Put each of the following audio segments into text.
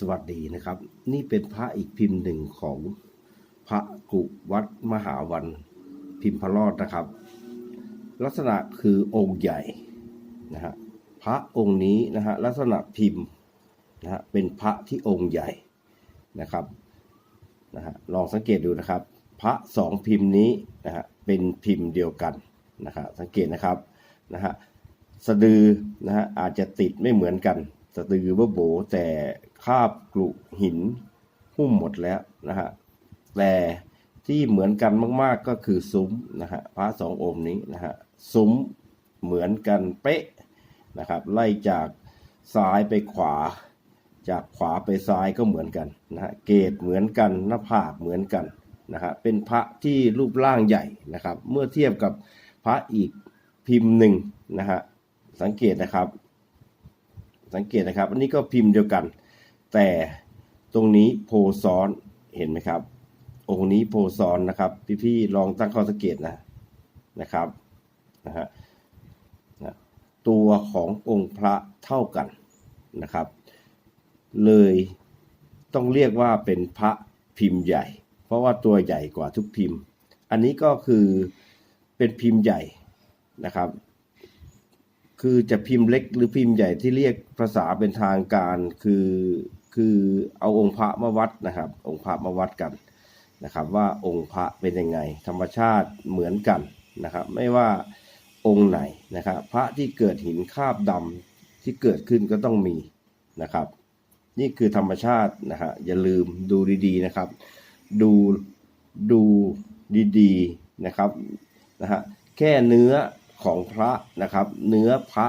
สวัสดีนะครับ นี่เป็นพระอีกพิมพ์หนึ่งของพระกุวัดมหาวันพิมพ์พรอดนะครับ ลักษณะคือองค์ใหญ่นะฮะพระองค์นี้นะฮะลักษณะพิมพ์นะฮะเป็นพระที่องค์ใหญ่นะครับนะฮะลองสังเกตดูนะครับ พระสองพิมพ์นี้นะฮะเป็นพิมพ์เดียวกันนะฮะสังเกตนะครับนะฮะสะดือนะฮะอาจจะติดไม่เหมือนกัน สะดือว่าโบ แต่คาบกลุหินหุ้มหมดแล้วนะฮะแต่ที่เหมือนกันมาก ๆก็คือซุ้มนะฮะพระสององค์นี้นะฮะซุ้มเหมือนกันเป๊ะนะครับ ไล่จากซ้ายไปขวา จากขวาไปซ้ายก็เหมือนกันนะฮะเกตเหมือนกันหน้าผากเหมือนกันนะฮะเป็นพระที่รูปร่างใหญ่นะครับ เมื่อเทียบกับพระอีกพิมพ์หนึ่งนะฮะสังเกตนะครับ สังเกตนะครับ อันนี้ก็พิมพ์เดียวกัน แต่ตรงนี้โพซ้อนเห็นไหมครับ องค์นี้โพซ้อนนะครับ พี่ๆลองตั้งข้อสังเกตนะนะครับนะฮะนะตัวขององค์พระเท่ากันนะครับ เลยต้องเรียกว่าเป็นพระพิมพ์ใหญ่ เพราะว่าตัวใหญ่กว่าทุกพิมพ์ อันนี้ก็คือเป็นพิมพ์ใหญ่นะครับ คือจะพิมพ์เล็กหรือพิมพ์ใหญ่ที่เรียกภาษาเป็นทางการคือคือเอาองค์พระมาวัดนะครับ องค์พระมาวัดกันนะครับ ว่าองค์พระเป็นยังไง ธรรมชาติเหมือนกันนะครับ ไม่ว่าองค์ไหนนะครับ พระที่เกิดหินคาบดำที่เกิดขึ้นก็ต้องมีนะครับ นี่คือธรรมชาตินะฮะอย่าลืมดูดีๆนะครับ ดูดูดีๆนะครับนะฮะแค่เนื้อ ของพระนะครับ เนื้อพระ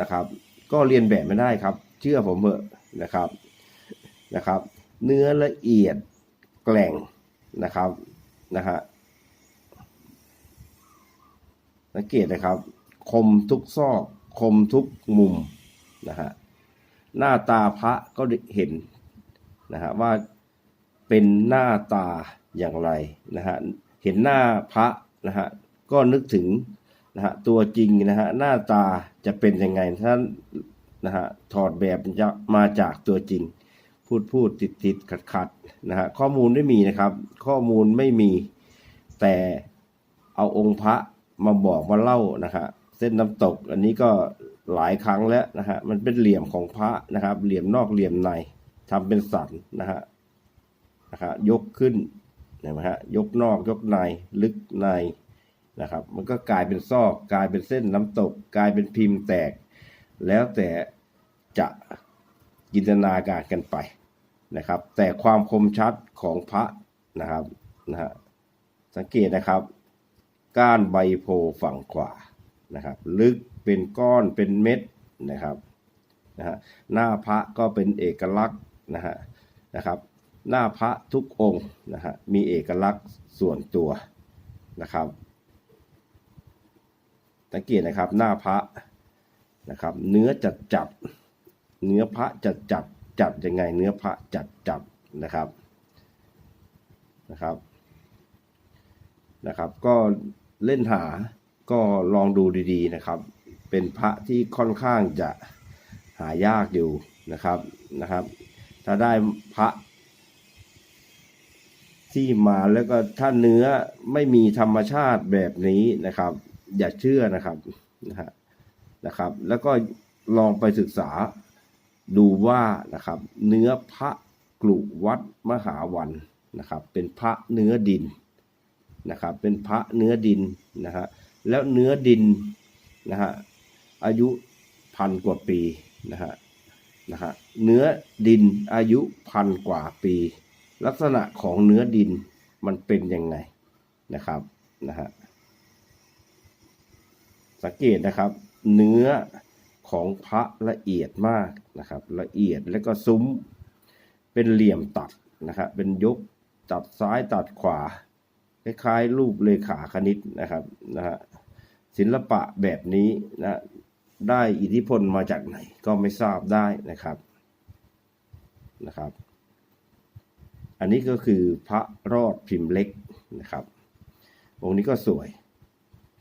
นะครับ ก็เรียนแบบไม่ได้ครับ เชื่อผมเถอะนะครับนะครับ เนื้อละเอียดแกล่งนะครับนะฮะสังเกตนะครับ คมทุกซอกคมทุกมุมนะฮะหน้าตาพระก็เห็นนะฮะว่าเป็นหน้าตาอย่างไรนะฮะเห็นหน้าพระนะฮะก็นึกถึง นะฮะตัวจริงนะฮะหน้าตาจะเป็นยังไงท่านนะฮะถอดแบบจะมาจากตัวจริง พูดพูดติดติดขัดขัดนะฮะข้อมูลไม่มีนะครับ ข้อมูลไม่มีแต่เอาองค์พระมาบอกมาเล่านะฮะเส้นน้ำตกอันนี้ก็หลายครั้งแล้วนะฮะมันเป็นเหลี่ยมของพระนะครับ เหลี่ยมนอกเหลี่ยมในทำเป็นสันนะฮะนะฮะยกขึ้นนไหมฮะยกนอกยกในลึกใน นะครับ มันก็กลายเป็นซอก กลายเป็นเส้นน้ำตก กลายเป็นพิมพ์แตก แล้วแต่จะจินตนาการกันไปนะครับ แต่ความคมชัดของพระนะครับนะฮะสังเกตนะครับ ก้านใบโพฝั่งขวานะครับ ลึกเป็นก้อนเป็นเม็ดนะครับนะฮะหน้าพระก็เป็นเอกลักษณ์นะฮะนะครับ หน้าพระทุกองค์นะฮะมีเอกลักษณ์ส่วนตัวนะครับ สังเกตนะครับหน้าพระนะครับ เนื้อจัดจัดเนื้อพระจัดจัดจัดยังไง เนื้อพระจัดจัดนะครับนะครับนะครับ ก็เล่นหาก็ลองดูดีๆนะครับ เป็นพระที่ค่อนข้างจะหายากอยู่นะครับนะครับ ถ้าได้พระที่มาแล้วก็ถ้าเนื้อไม่มีธรรมชาติแบบนี้นะครับ อย่าเชื่อนะครับนะฮะนะครับ แล้วก็ลองไปศึกษาดูว่านะครับ เนื้อพระกลุวัดมหาวันนะครับ เป็นพระเนื้อดินนะครับ เป็นพระเนื้อดินนะฮะแล้วเนื้อดินนะฮะอายุพันกว่าปีนะฮะนะฮะเนื้อดินอายุพันกว่าปี ลักษณะของเนื้อดินมันเป็นยังไงนะครับนะฮะ สังเกตนะครับ เนื้อของพระละเอียดมากนะครับ ละเอียดแล้วก็ซุ้ม เป็นเหลี่ยมตัดนะครับเป็นยกตัดซ้ายตัดขวาคล้ายๆรูปเลขาคณิตนะครับนะฮะศิลปะแบบนี้นะได้อิทธิพลมาจากไหนก็ไม่ทราบได้นะครับนะครับ อันนี้ก็คือพระรอดพิมพ์เล็กนะครับองค์นี้ก็สวย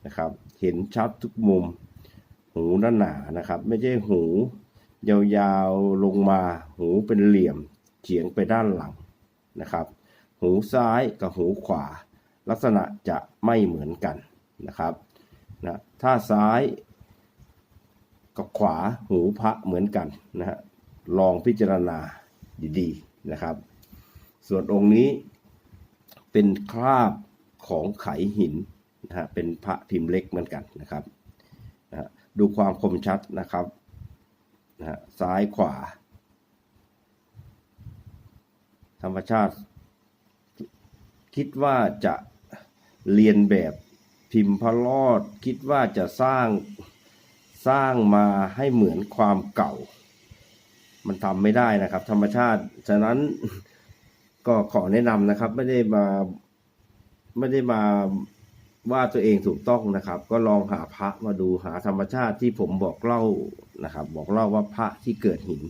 นะครับ เห็นชัดทุกมุม หูหนาหนานะครับ ไม่ใช่หู ยาวๆลงมาหูเป็นเหลี่ยมเฉียงไปด้านหลังนะครับ หูซ้ายกับหูขวา ลักษณะจะไม่เหมือนกันนะครับนะถ้าซ้ายกับขวาหูพระเหมือนกันนะฮะลองพิจารณาดีๆนะครับ ส่วนองค์นี้เป็นคราบของไขหิน นะฮะเป็นพระพิมพ์เล็กเหมือนกันนะครับนะฮะดูความคมชัดนะครับนะฮะซ้ายขวา ธรรมชาติ คิดว่าจะเรียนแบบพิมพ์พระรอด คิดว่าจะสร้างสร้างมาให้เหมือนความเก่า มันทำไม่ได้นะครับ ธรรมชาติ ฉะนั้นก็ขอแนะนำนะครับไม่ได้มาไม่ได้มา ว่าตัวเองถูกต้องนะครับ ก็ลองหาพระมาดูหาธรรมชาติที่ผมบอกเล่านะครับ บอกเล่าว่าพระที่เกิดหิน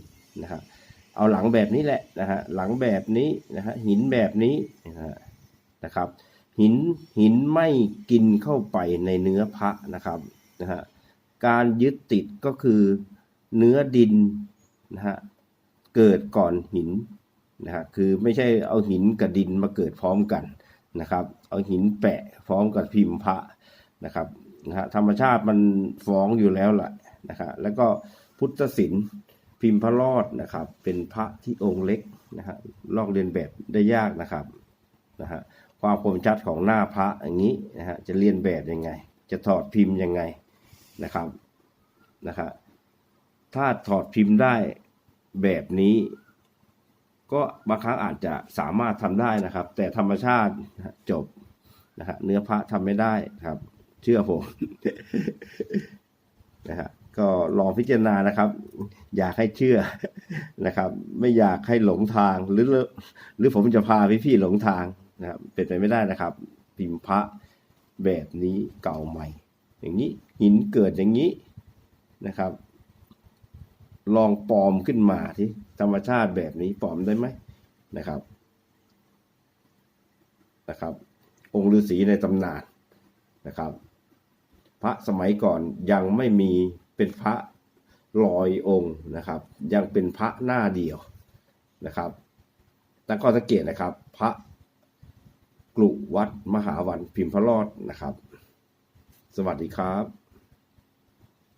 นะครับเอาหลังแบบนี้แหละนะฮะหลังแบบนี้นะฮะหินแบบนี้นะฮะนะครับ หินหินไม่กินเข้าไปในเนื้อพระนะครับนะฮะการยึดติดก็คือเนื้อดินนะฮะเกิดก่อนหินนะฮะคือไม่ใช่เอาหินกับดินมาเกิดพร้อมกัน นะครับ เอาหินแปะพร้อมกับพิมพ์พระนะครับนะฮะธรรมชาติมันฟ้องอยู่แล้วแหละนะครับแล้วก็พุทธศิลป์พิมพ์พระรอดนะครับ เป็นพระที่องค์เล็กนะฮะลอกเลียนแบบได้ยากนะครับนะฮะความคมชัดของหน้าพระอย่างนี้นะฮะจะเรียนแบบยังไง จะถอดพิมพ์ยังไงนะครับนะครับถ้าถอดพิมพ์ได้แบบนี้ ก็บางครั้งอาจจะสามารถทำได้นะครับ แต่ธรรมชาติจบนะฮะเนื้อพระทำไม่ได้ครับ เชื่อผมนะฮะก็ลองพิจารณานะครับ อยากให้เชื่อนะครับ ไม่อยากให้หลงทางหรือหรือผมจะพาพี่ๆหลงทางนะครับเป็นไปไม่ได้นะครับ พิมพ์พระแบบนี้เก่าใหม่ อย่างนี้หินเกิดอย่างนี้นะครับ ลองปลอมขึ้นมาที่ธรรมชาติแบบนี้ปลอมได้ไหมนะครับนะครับ องค์ฤาษีในตำนานนะครับ พระสมัยก่อนยังไม่มีเป็นพระลอยองค์นะครับ ยังเป็นพระหน้าเดียวนะครับตั้งข้อสังเกตนะครับ พระกลุวัดมหาวันพิมพ์พระรอดนะครับ สวัสดีครับ